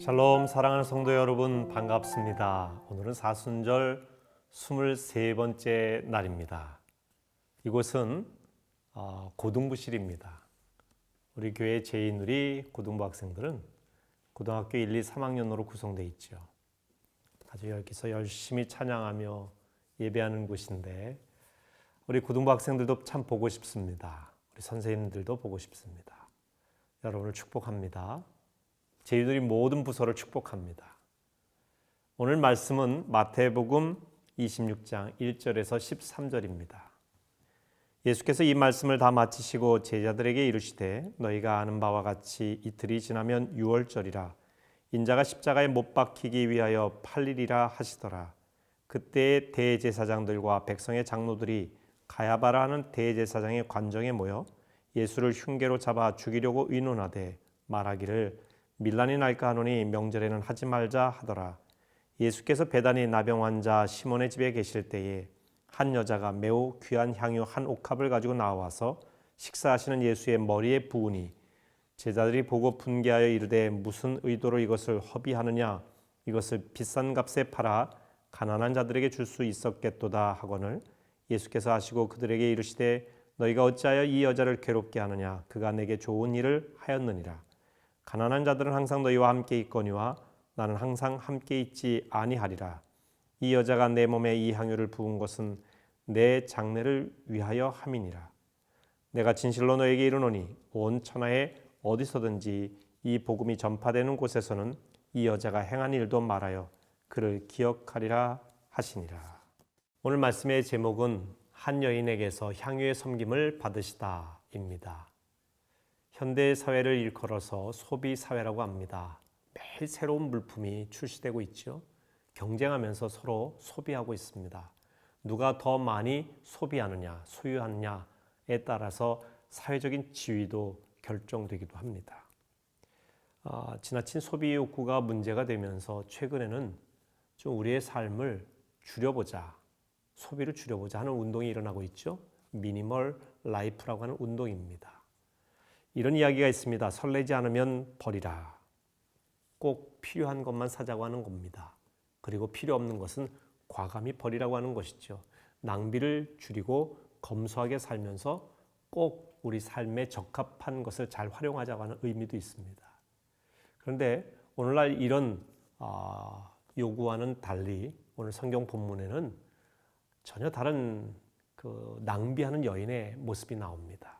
샬롬 사랑하는 성도 여러분 반갑습니다. 오늘은 사순절 23번째 날입니다. 이곳은 어, 고등부실입니다. 우리 교회 제인우리 고등부 학생들은 고등학교 1, 2, 3학년으로 구성되어 있죠. 아주 여기서 열심히 찬양하며 예배하는 곳인데 우리 고등부 학생들도 참 보고 싶습니다. 우리 선생님들도 보고 싶습니다. 여러분을 축복합니다. 저희들이 모든 부서를 축복합니다. 오늘 말씀은 마태복음 26장 1절에서 13절입니다. 예수께서 이 말씀을 다 마치시고 제자들에게 이르시되 너희가 아는 바와 같이 이틀이 지나면 유월절이라 인자가 십자가에 못 박히기 위하여 팔리리라 하시더라. 그때 대제사장들과 백성의 장로들이 가야바라 하는 대제사장의 관정에 모여 예수를 흉계로 잡아 죽이려고 의논하되 말하기를 밀란이 날까 하노니 명절에는 하지 말자 하더라. 예수께서 배단이 나병 환자 시몬의 집에 계실 때에 한 여자가 매우 귀한 향유 한 옥합을 가지고 나와서 식사하시는 예수의 머리에 부으니 제자들이 보고 분개하여 이르되 무슨 의도로 이것을 허비하느냐? 이것을 비싼 값에 팔아 가난한 자들에게 줄 수 있었겠도다 하거늘 예수께서 하시고 그들에게 이르시되 너희가 어찌하여 이 여자를 괴롭게 하느냐? 그가 내게 좋은 일을 하였느니라 가난한 자들은 항상 너희와 함께 있거니와 나는 항상 함께 있지 아니하리라. 이 여자가 내 몸에 이 향유를 부은 것은 내 장례를 위하여 함이니라. 내가 진실로 너에게 이르노니 온 천하에 어디서든지 이 복음이 전파되는 곳에서는 이 여자가 행한 일도 말하여 그를 기억하리라 하시니라. 오늘 말씀의 제목은 한 여인에게서 향유의 섬김을 받으시다입니다. 현대 사회를 일컬어서 소비 사회라고 합니다. 매일 새로운 물품이 출시되고 있죠. 경쟁하면서 서로 소비하고 있습니다. 누가 더 많이 소비하느냐, 소유하느냐에 따라서 사회적인 지위도 결정되기도 합니다. 아, 지나친 소비 욕구가 문제가 되면서 최근에는 좀 우리의 삶을 줄여보자, 소비를 줄여보자 하는 운동이 일어나고 있죠. 미니멀 라이프라고 하는 운동입니다. 이런 이야기가 있습니다. 설레지 않으면 버리라. 꼭 필요한 것만 사자고 하는 겁니다. 그리고 필요 없는 것은 과감히 버리라고 하는 것이죠. 낭비를 줄이고 검소하게 살면서 꼭 우리 삶에 적합한 것을 잘 활용하자고 하는 의미도 있습니다. 그런데 오늘날 이런 아, 요구와는 달리 오늘 성경 본문에는 전혀 다른 그 낭비하는 여인의 모습이 나옵니다.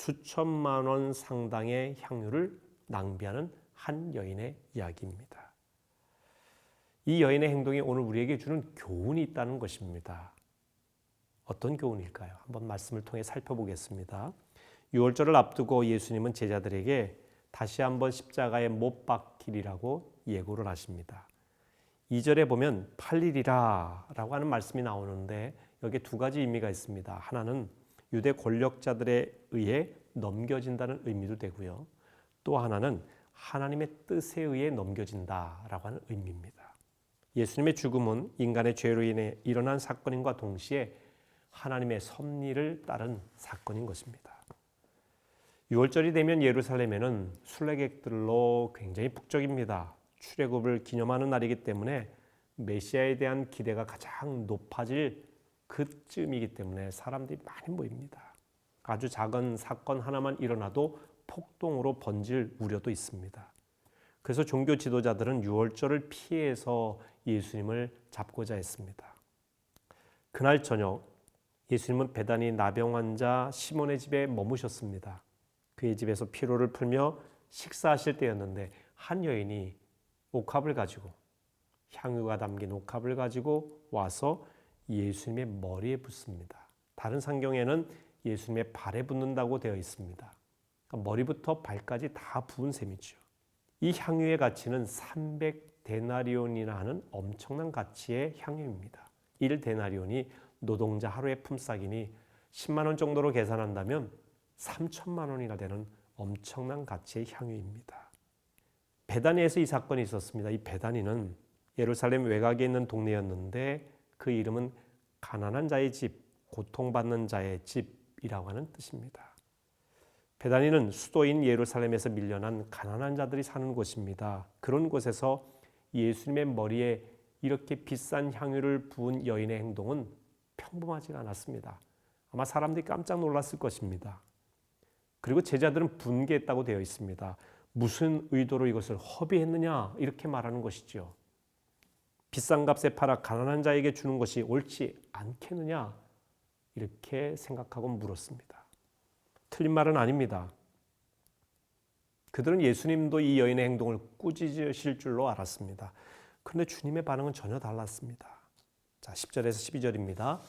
수천만 원 상당의 향유를 낭비하는 한 여인의 이야기입니다. 이 여인의 행동이 오늘 우리에게 주는 교훈이 있다는 것입니다. 어떤 교훈일까요? 한번 말씀을 통해 살펴보겠습니다. 6월절을 앞두고 예수님은 제자들에게 다시 한번 십자가에 못 박히리라고 예고를 하십니다. 2절에 보면 팔리리라 라고 하는 말씀이 나오는데 여기에 두 가지 의미가 있습니다. 하나는 유대 권력자들에 의해 넘겨진다는 의미도 되고요. 또 하나는 하나님의 뜻에 의해 넘겨진다라고 하는 의미입니다. 예수님의 죽음은 인간의 죄로 인해 일어난 사건인과 동시에 하나님의 섭리를 따른 사건인 것입니다. 6월절이 되면 예루살렘에는 순례객들로 굉장히 북적입니다. 출애굽을 기념하는 날이기 때문에 메시아에 대한 기대가 가장 높아질 그쯤이기 때문에 사람들이 많이 모입니다. 아주 작은 사건 하나만 일어나도 폭동으로 번질 우려도 있습니다. 그래서 종교 지도자들은 6월절을 피해서 예수님을 잡고자 했습니다. 그날 저녁 예수님은 배단이 나병 환자 시몬의 집에 머무셨습니다. 그의 집에서 피로를 풀며 식사하실 때였는데 한 여인이 옥합을 가지고 향유가 담긴 옥합을 가지고 와서 예수님의 머리에 붓습니다. 다른 상경에는 예수님의 발에 붓는다고 되어 있습니다. 그러니까 머리부터 발까지 다 부은 셈이죠. 이 향유의 가치는 300데나리온이나 하는 엄청난 가치의 향유입니다. 1데나리온이 노동자 하루의 품삯이니 10만 원 정도로 계산한다면 3천만 원이나 되는 엄청난 가치의 향유입니다. 베다니에서 이 사건이 있었습니다. 이 베다니는 예루살렘 외곽에 있는 동네였는데 그 이름은 가난한 자의 집, 고통받는 자의 집이라고 하는 뜻입니다. 베다니는 수도인 예루살렘에서 밀려난 가난한 자들이 사는 곳입니다. 그런 곳에서 예수님의 머리에 이렇게 비싼 향유를 부은 여인의 행동은 평범하지가 않았습니다. 아마 사람들이 깜짝 놀랐을 것입니다. 그리고 제자들은 분개했다고 되어 있습니다. 무슨 의도로 이것을 허비했느냐 이렇게 말하는 것이죠. 비싼 값에 팔아 가난한 자에게 주는 것이 옳지 않겠느냐 이렇게 생각하고 물었습니다. 틀린 말은 아닙니다. 그들은 예수님도 이 여인의 행동을 꾸짖으실 줄로 알았습니다. 그런데 주님의 반응은 전혀 달랐습니다. 자, 10절에서 12절입니다.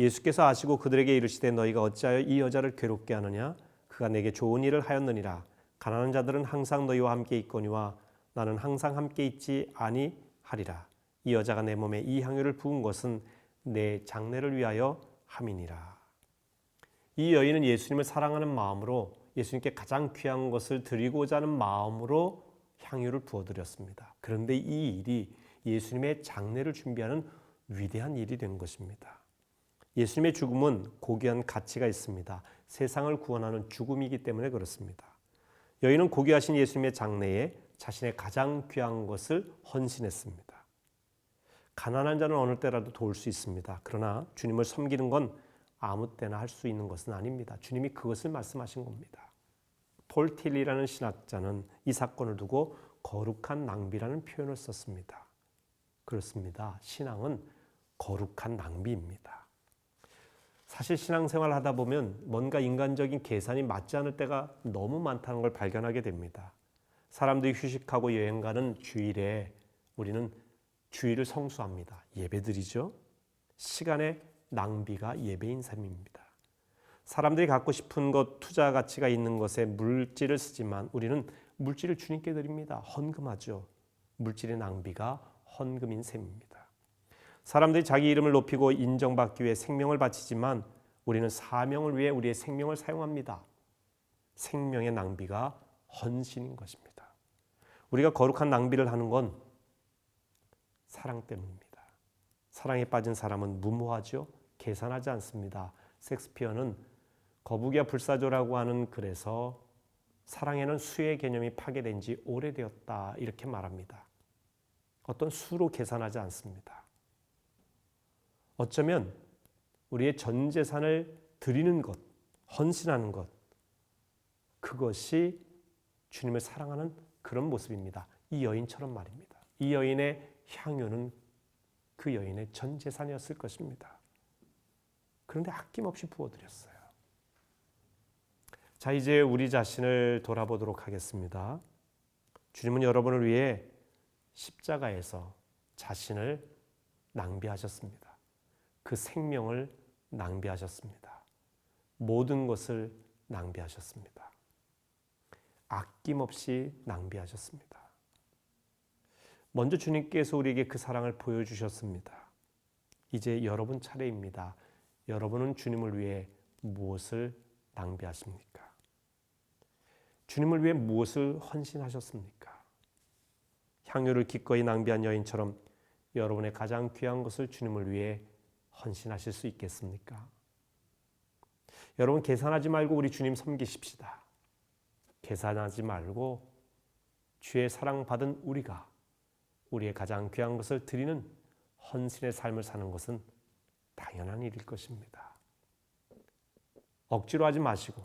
예수께서 아시고 그들에게 이르시되 너희가 어찌하여 이 여자를 괴롭게 하느냐 그가 내게 좋은 일을 하였느니라 가난한 자들은 항상 너희와 함께 있거니와 나는 항상 함께 있지 아니하리라 이 여자가 내 몸에 이 향유를 부은 것은 내 장례를 위하여 함이니라 이 여인은 예수님을 사랑하는 마음으로 예수님께 가장 귀한 것을 드리고자 하는 마음으로 향유를 부어드렸습니다. 그런데 이 일이 예수님의 장례를 준비하는 위대한 일이 된 것입니다. 예수님의 죽음은 고귀한 가치가 있습니다. 세상을 구원하는 죽음이기 때문에 그렇습니다. 여인은 고귀하신 예수님의 장래에 자신의 가장 귀한 것을 헌신했습니다. 가난한 자는 어느 때라도 도울 수 있습니다. 그러나 주님을 섬기는 건 아무 때나 할 수 있는 것은 아닙니다. 주님이 그것을 말씀하신 겁니다. 폴 틸리라는 신학자는 이 사건을 두고 거룩한 낭비라는 표현을 썼습니다. 그렇습니다. 신앙은 거룩한 낭비입니다. 사실 신앙생활 하다 보면 뭔가 인간적인 계산이 맞지 않을 때가 너무 많다는 걸 발견하게 됩니다. 사람들이 휴식하고 여행 가는 주일에 우리는 주일을 성수합니다. 예배드리죠. 시간의 낭비가 예배인 삶입니다. 사람들이 갖고 싶은 것, 투자 가치가 있는 것에 물질을 쓰지만 우리는 물질을 주님께 드립니다. 헌금하죠. 물질의 낭비가 헌금인 셈입니다. 사람들이 자기 이름을 높이고 인정받기 위해 생명을 바치지만 우리는 사명을 위해 우리의 생명을 사용합니다. 생명의 낭비가 헌신인 것입니다. 우리가 거룩한 낭비를 하는 건 사랑 때문입니다. 사랑에 빠진 사람은 무모하죠. 계산하지 않습니다. 섹스피어는 거북이와 불사조라고 하는 글에서 사랑에는 수의 개념이 파괴된 지 오래되었다 이렇게 말합니다. 어떤 수로 계산하지 않습니다. 어쩌면 우리의 전 재산을 드리는 것, 헌신하는 것, 그것이 주님을 사랑하는 그런 모습입니다. 이 여인처럼 말입니다. 이 여인의 향유는 그 여인의 전 재산이었을 것입니다. 그런데 아낌없이 부어드렸어요. 자, 이제 우리 자신을 돌아보도록 하겠습니다. 주님은 여러분을 위해 십자가에서 자신을 낭비하셨습니다. 그 생명을 낭비하셨습니다. 모든 것을 낭비하셨습니다. 아낌없이 낭비하셨습니다. 먼저 주님께서 우리에게 그 사랑을 보여주셨습니다. 이제 여러분 차례입니다. 여러분은 주님을 위해 무엇을 낭비하십니까? 주님을 위해 무엇을 헌신하셨습니까? 향유를 기꺼이 낭비한 여인처럼 여러분의 가장 귀한 것을 주님을 위해 헌신하실 수 있겠습니까? 여러분 계산하지 말고 우리 주님 섬기십시다. 계산하지 말고 주의 사랑 받은 우리가 우리의 가장 귀한 것을 드리는 헌신의 삶을 사는 것은 당연한 일일 것입니다. 억지로 하지 마시고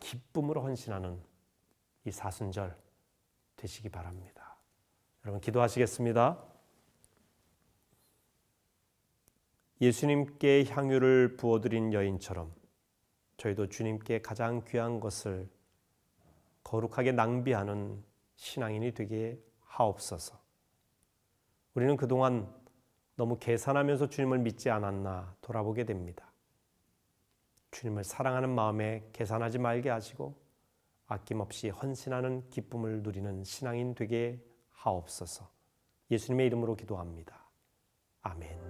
기쁨으로 헌신하는 이 사순절 되시기 바랍니다. 여러분 기도하시겠습니다. 예수님께 향유를 부어드린 여인처럼 저희도 주님께 가장 귀한 것을 거룩하게 낭비하는 신앙인이 되게 하옵소서. 우리는 그동안 너무 계산하면서 주님을 믿지 않았나 돌아보게 됩니다. 주님을 사랑하는 마음에 계산하지 말게 하시고 아낌없이 헌신하는 기쁨을 누리는 신앙인 되게 하옵소서. 예수님의 이름으로 기도합니다. 아멘.